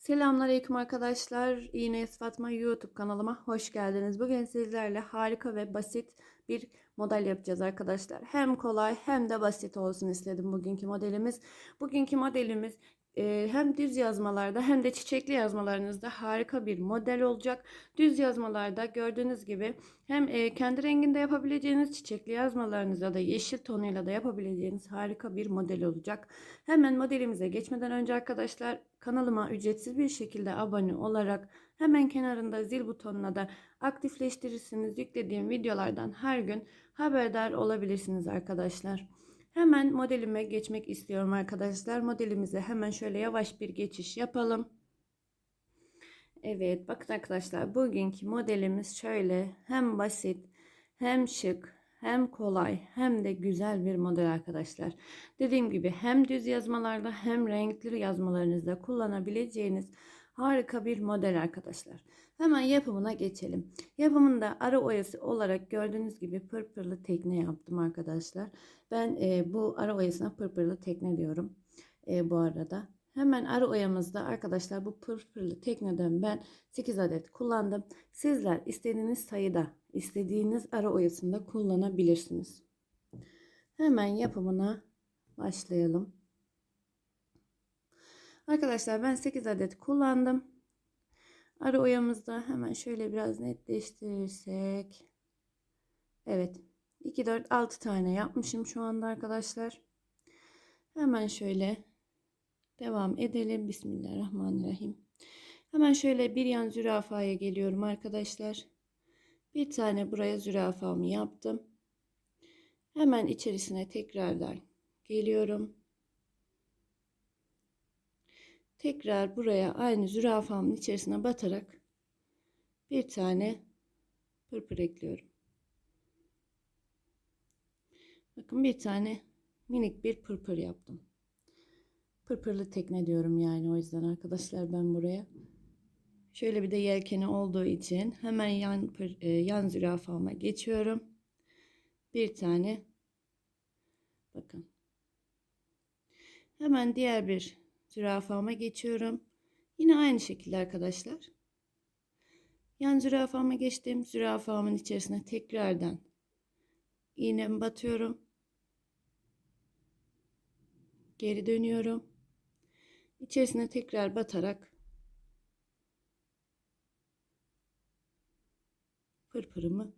Selamünaleyküm arkadaşlar. İğne Fatma YouTube kanalıma hoş geldiniz. Bugün sizlerle harika ve basit bir model yapacağız arkadaşlar. Hem kolay hem de basit olsun istedim bugünkü modelimiz. Bugünkü modelimiz hem düz yazmalarda hem de çiçekli yazmalarınızda harika bir model olacak. Düz yazmalarda gördüğünüz gibi hem kendi renginde yapabileceğiniz çiçekli yazmalarınızda da yeşil tonuyla da yapabileceğiniz harika bir model olacak. Hemen modelimize geçmeden önce arkadaşlar kanalıma ücretsiz bir şekilde abone olarak hemen kenarında zil butonuna da aktifleştirirsiniz. Yüklediğim videolardan her gün haberdar olabilirsiniz arkadaşlar. Hemen modelime geçmek istiyorum arkadaşlar. Modelimize hemen şöyle yavaş bir geçiş yapalım. Evet bakın arkadaşlar bugünkü modelimiz şöyle hem basit hem şık hem kolay hem de güzel bir model arkadaşlar. Dediğim gibi hem düz yazmalarda hem renkli yazmalarınızda kullanabileceğiniz harika bir model arkadaşlar. Hemen yapımına geçelim. Yapımında ara oyası olarak gördüğünüz gibi pırpırlı tekne yaptım arkadaşlar. Ben e, bu ara oyasına pırpırlı tekne diyorum e, bu arada. Hemen ara oyamızda arkadaşlar bu pırpırlı tekneden ben 8 adet kullandım. Sizler istediğiniz sayıda istediğiniz ara oyasında kullanabilirsiniz. Hemen yapımına başlayalım. Arkadaşlar ben 8 adet kullandım. Ara oyamızda hemen şöyle biraz netleştirirsek. Evet. 2, 4, 6 tane yapmışım şu anda arkadaşlar. Hemen şöyle devam edelim. Bismillahirrahmanirrahim. Hemen şöyle bir yan zürafaya geliyorum arkadaşlar. Bir tane buraya zürafamı yaptım. Hemen içerisine tekrardan geliyorum. Tekrar buraya aynı zürafamın içerisine batarak bir tane pırpır ekliyorum. Bakın bir tane minik bir pırpır yaptım. Pırpırlı tekne diyorum yani o yüzden arkadaşlar ben buraya. Şöyle bir de yelkeni olduğu için hemen yan, e, yan zürafama geçiyorum. Bir tane bakın. Hemen diğer bir zürafama geçiyorum. Yine aynı şekilde arkadaşlar. Yan zürafama geçtim. Zürafamın içerisine tekrardan iğnemi batıyorum. Geri dönüyorum. İçerisine tekrar batarak pırpırımı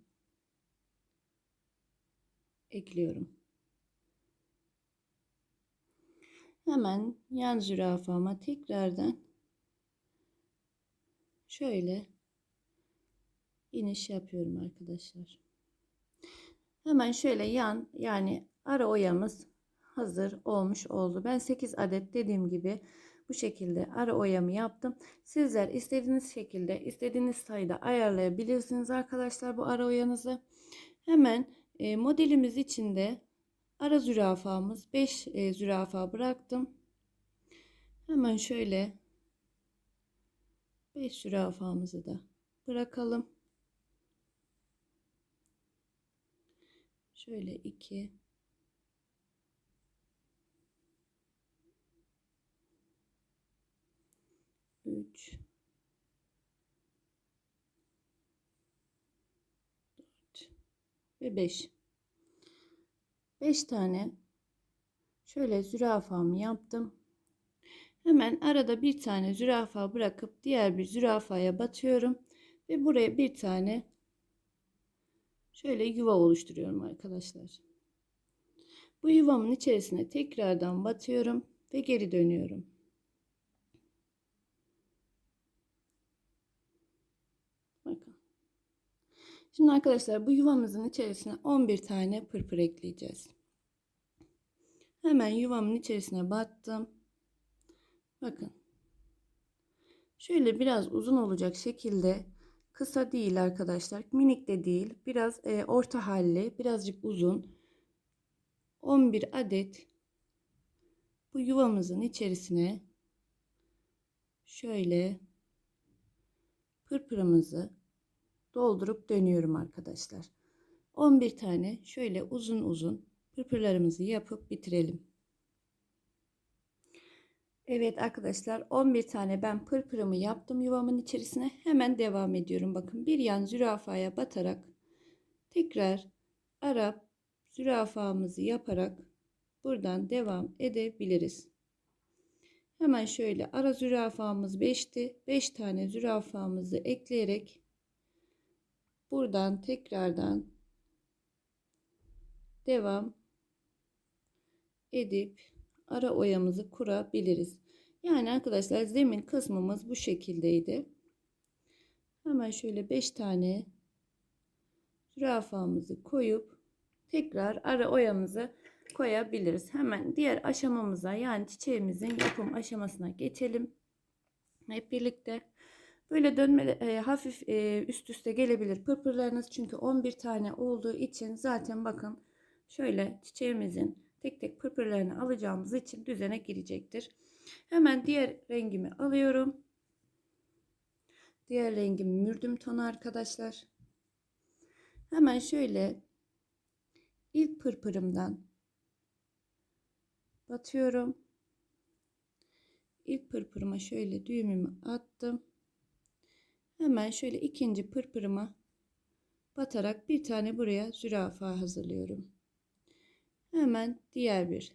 ekliyorum. Hemen yan zürafama tekrardan şöyle iniş yapıyorum arkadaşlar. Hemen şöyle yan yani ara oyamız hazır olmuş oldu. Ben 8 adet dediğim gibi bu şekilde ara oyamı yaptım. Sizler istediğiniz şekilde istediğiniz sayıda ayarlayabilirsiniz arkadaşlar bu ara oyanızı. Hemen e, modelimiz içinde ara zürafamız 5 e, zürafa bıraktım. Hemen şöyle 5 zürafamızı da bırakalım. Şöyle 2 3 4 ve 5 5 tane şöyle zürafamı yaptım. Hemen arada bir tane zürafa bırakıp diğer bir zürafaya batıyorum ve buraya bir tane şöyle yuva oluşturuyorum arkadaşlar. Bu yuvamın içerisine tekrardan batıyorum ve geri dönüyorum. Bakın. Şimdi arkadaşlar bu yuvamızın içerisine 11 tane pırpır ekleyeceğiz. Hemen yuvamın içerisine battım. Bakın. Şöyle biraz uzun olacak şekilde kısa değil arkadaşlar. Minik de değil. Biraz e, orta halli, birazcık uzun. 11 adet bu yuvamızın içerisine şöyle pırpırımızı doldurup dönüyorum arkadaşlar. 11 tane şöyle uzun uzun pırpırlarımızı yapıp bitirelim. Evet arkadaşlar 11 tane ben pırpırımı yaptım yuvamın içerisine. Hemen devam ediyorum. Bakın bir yan zürafaya batarak tekrar Arap zürafamızı yaparak buradan devam edebiliriz. Hemen şöyle ara zürafamız 5'ti. 5 tane zürafamızı ekleyerek buradan tekrardan devam edip ara oyamızı kurabiliriz. Yani arkadaşlar zemin kısmımız bu şekildeydi. Hemen şöyle 5 tane zürafamızı koyup tekrar ara oyamızı koyabiliriz. Hemen diğer aşamamıza yani çiçeğimizin yapım aşamasına geçelim. Hep birlikte böyle dönme e, hafif e, üst üste gelebilir pırpırlarınız çünkü 11 tane olduğu için zaten bakın şöyle çiçeğimizin tek tek pırpırlarını alacağımız için düzene girecektir. Hemen diğer rengimi alıyorum. Diğer rengim mürdüm tonu arkadaşlar. Hemen şöyle ilk pırpırımdan batıyorum. İlk pırpırıma şöyle düğümümü attım. Hemen şöyle ikinci pırpırıma batarak bir tane buraya zürafa hazırlıyorum. Hemen diğer bir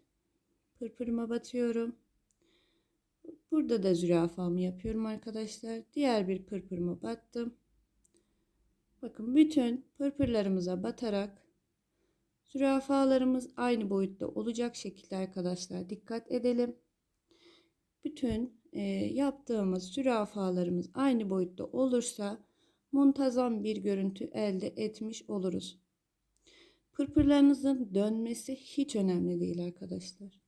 pırpırıma batıyorum. Burada da zürafamı yapıyorum arkadaşlar. Diğer bir pırpırıma battım. Bakın bütün pırpırlarımıza batarak zürafalarımız aynı boyutta olacak şekilde arkadaşlar dikkat edelim. Bütün e, yaptığımız zürafalarımız aynı boyutta olursa muntazam bir görüntü elde etmiş oluruz. Pırpırlarınızın dönmesi hiç önemli değil arkadaşlar.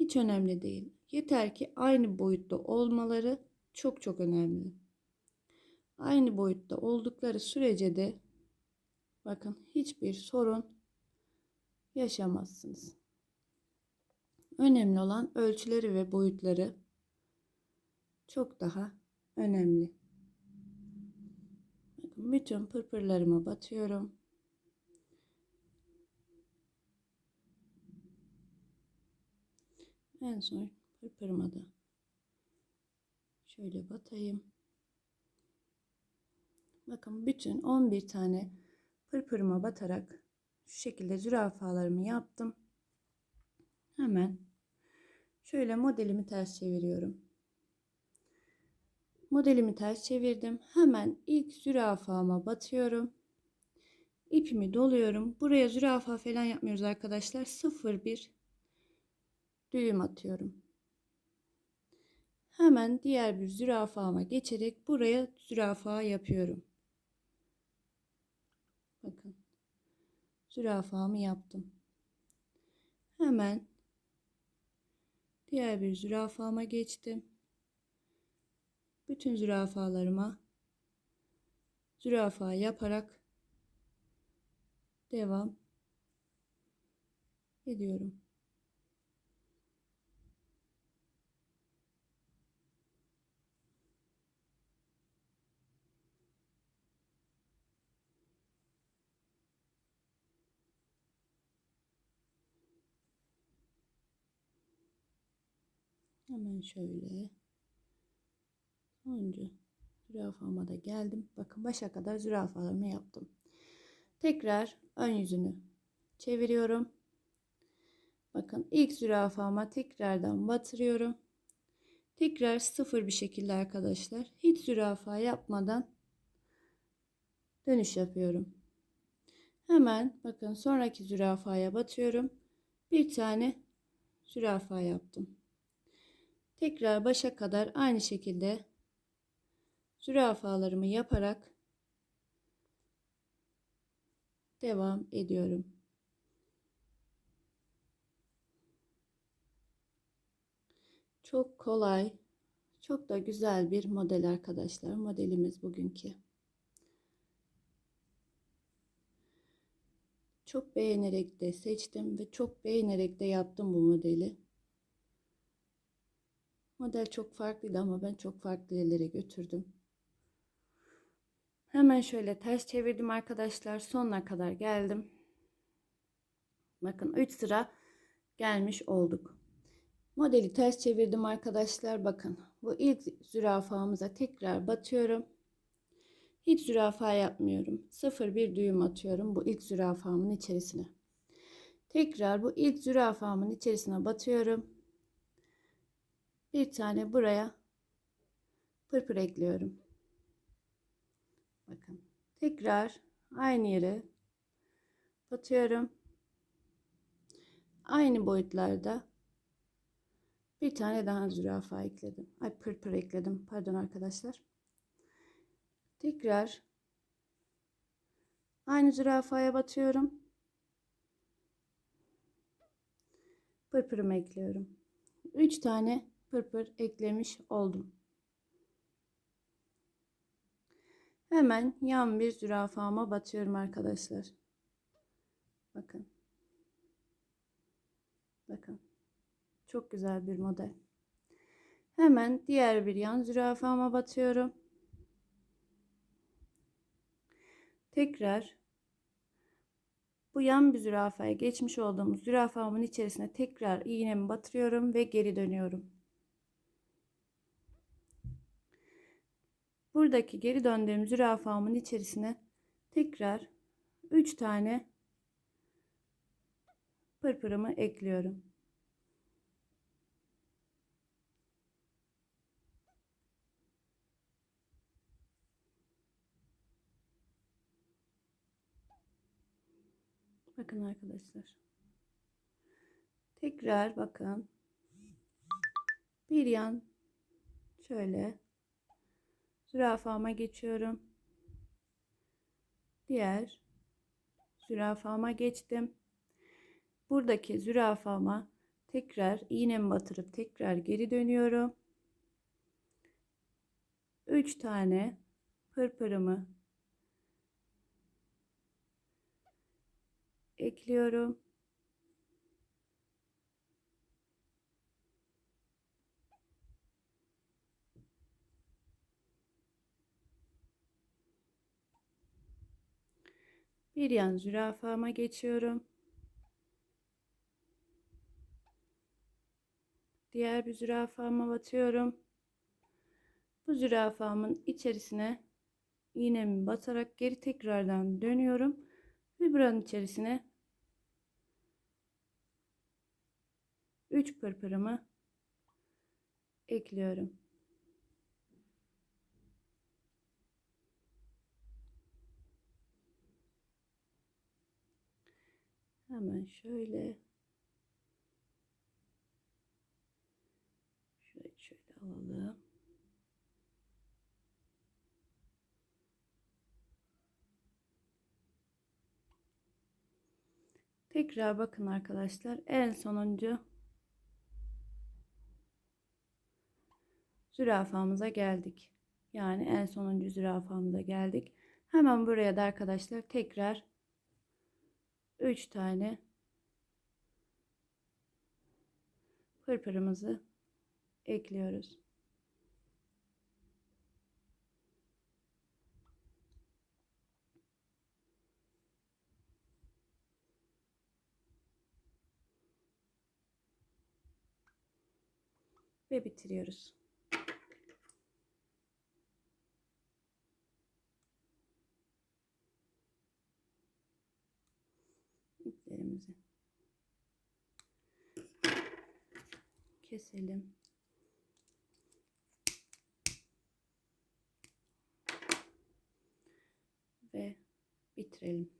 Hiç önemli değil. Yeter ki aynı boyutta olmaları çok çok önemli. Aynı boyutta oldukları sürece de bakın hiçbir sorun yaşamazsınız. Önemli olan ölçüleri ve boyutları çok daha önemli. Bakın bütün pırpırlarıma batıyorum. En son pırpırıma da şöyle batayım. Bakın bütün 11 tane pırpırıma batarak şu şekilde zürafalarımı yaptım. Hemen şöyle modelimi ters çeviriyorum. Modelimi ters çevirdim. Hemen ilk zürafama batıyorum. İpimi doluyorum. Buraya zürafa falan yapmıyoruz arkadaşlar. 0-1 düğüm atıyorum. Hemen diğer bir zürafama geçerek buraya zürafa yapıyorum. Bakın. Zürafamı yaptım. Hemen diğer bir zürafama geçtim. Bütün zürafalarıma zürafa yaparak devam ediyorum. Hemen şöyle. Sonuncu zürafama da geldim. Bakın başa kadar zürafalarımı yaptım. Tekrar ön yüzünü çeviriyorum. Bakın ilk zürafama tekrardan batırıyorum. Tekrar sıfır bir şekilde arkadaşlar. Hiç zürafa yapmadan dönüş yapıyorum. Hemen bakın sonraki zürafaya batıyorum. Bir tane zürafa yaptım. Tekrar başa kadar aynı şekilde zürafalarımı yaparak devam ediyorum. Çok kolay, çok da güzel bir model arkadaşlar. Modelimiz bugünkü. Çok beğenerek de seçtim ve çok beğenerek de yaptım bu modeli. Model çok farklıydı ama ben çok farklı yerlere götürdüm. Hemen şöyle ters çevirdim arkadaşlar. Sonuna kadar geldim. Bakın 3 sıra gelmiş olduk. Modeli ters çevirdim arkadaşlar. Bakın bu ilk zürafamıza tekrar batıyorum. Hiç zürafa yapmıyorum. Sıfır bir düğüm atıyorum bu ilk zürafamın içerisine. Tekrar bu ilk zürafamın içerisine batıyorum. Bir tane buraya pırpır ekliyorum. Bakın. Tekrar aynı yere batıyorum. Aynı boyutlarda bir tane daha zürafa ekledim. Ay pırpır ekledim. Pardon arkadaşlar. Tekrar aynı zürafaya batıyorum. Pırpırımı ekliyorum. 3 tane pırpır eklemiş oldum. Hemen yan bir zürafama batıyorum arkadaşlar. Bakın. Bakın. Çok güzel bir model. Hemen diğer bir yan zürafama batıyorum. Tekrar bu yan bir zürafaya geçmiş olduğumuz zürafamın içerisine tekrar iğnemi batırıyorum ve geri dönüyorum. Buradaki geri döndüğüm zürafamın içerisine tekrar 3 tane pırpırımı ekliyorum. Bakın arkadaşlar. Tekrar bakın. Bir yan şöyle zürafama geçiyorum. Diğer zürafama geçtim. Buradaki zürafama tekrar iğnemi batırıp tekrar geri dönüyorum. 3 tane pırpırımı ekliyorum. Bir yan zürafama geçiyorum. Diğer bir zürafama batıyorum. Bu zürafamın içerisine iğnemi batarak geri tekrardan dönüyorum ve buranın içerisine 3 pırpırımı ekliyorum. Hemen şöyle şöyle şöyle alalım. Tekrar bakın arkadaşlar en sonuncu zürafamıza geldik. Yani en sonuncu zürafamıza geldik. Hemen buraya da arkadaşlar tekrar 3 tane pırpırımızı ekliyoruz. Ve bitiriyoruz. Keselim. Ve bitirelim.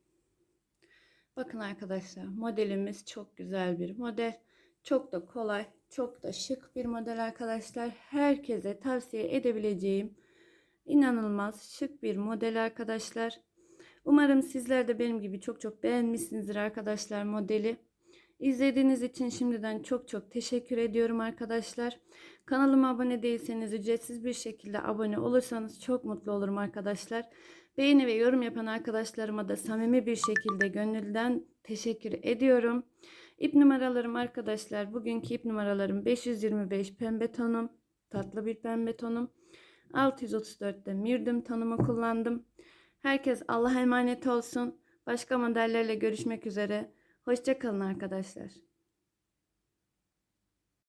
Bakın arkadaşlar modelimiz çok güzel bir model. Çok da kolay, çok da şık bir model arkadaşlar. Herkese tavsiye edebileceğim inanılmaz şık bir model arkadaşlar. Umarım sizler de benim gibi çok çok beğenmişsinizdir arkadaşlar modeli. İzlediğiniz için şimdiden çok çok teşekkür ediyorum arkadaşlar. Kanalıma abone değilseniz ücretsiz bir şekilde abone olursanız çok mutlu olurum arkadaşlar. Beğeni ve yorum yapan arkadaşlarıma da samimi bir şekilde gönülden teşekkür ediyorum. İp numaralarım arkadaşlar. Bugünkü ip numaralarım 525 pembe tonum. Tatlı bir pembe tonum. 634'te mirdim tonumu kullandım. Herkes Allah'a emanet olsun. Başka modellerle görüşmek üzere. Hoşçakalın arkadaşlar.